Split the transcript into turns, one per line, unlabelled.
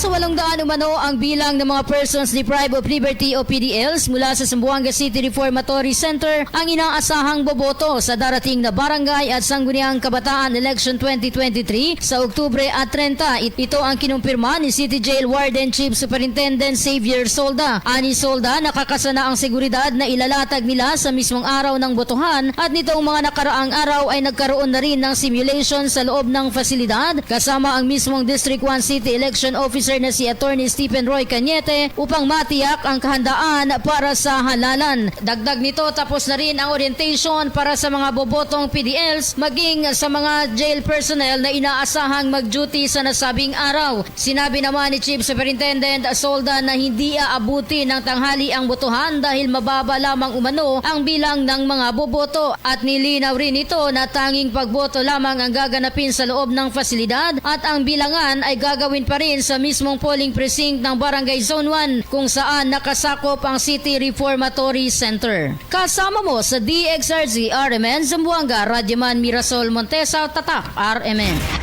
Nasa walong daan umano ang bilang ng mga persons deprived of liberty o PDLs mula sa Zamboanga City Reformatory Center ang inaasahang boboto sa darating na barangay at sangguniang kabataan election 2023 sa Oktubre at 30. It- Ito ang kinumpirma ni City Jail Warden Chief Superintendent Xavier Solda. Ani Solda, nakakasana ang seguridad na ilalatag nila sa mismong araw ng botohan at nitong mga nakaraang araw ay nagkaroon na rin ng simulation sa loob ng fasilidad kasama ang mismong District 1 City Election Officer na si Attorney Stephen Roy Cañete upang matiyak ang kahandaan para sa halalan. Dagdag nito tapos na rin ang orientation para sa mga bobotong PDLs maging sa mga jail personnel na inaasahang mag-duty sa nasabing araw. Sinabi naman ni Chief Superintendent Solda na hindi aabuti ng tanghali ang botohan dahil mababa lamang umano ang bilang ng mga boboto at nilinaw rin ito na tanging pagboto lamang ang gaganapin sa loob ng fasilidad at ang bilangan ay gagawin pa rin sa mismong polling precinct ng Barangay Zone 1 kung saan nakasakop ang City Reformatory Center. Kasama mo sa DXRZ RMN Zamboanga, Radyaman Mirasol Montesa, Tatak RMN.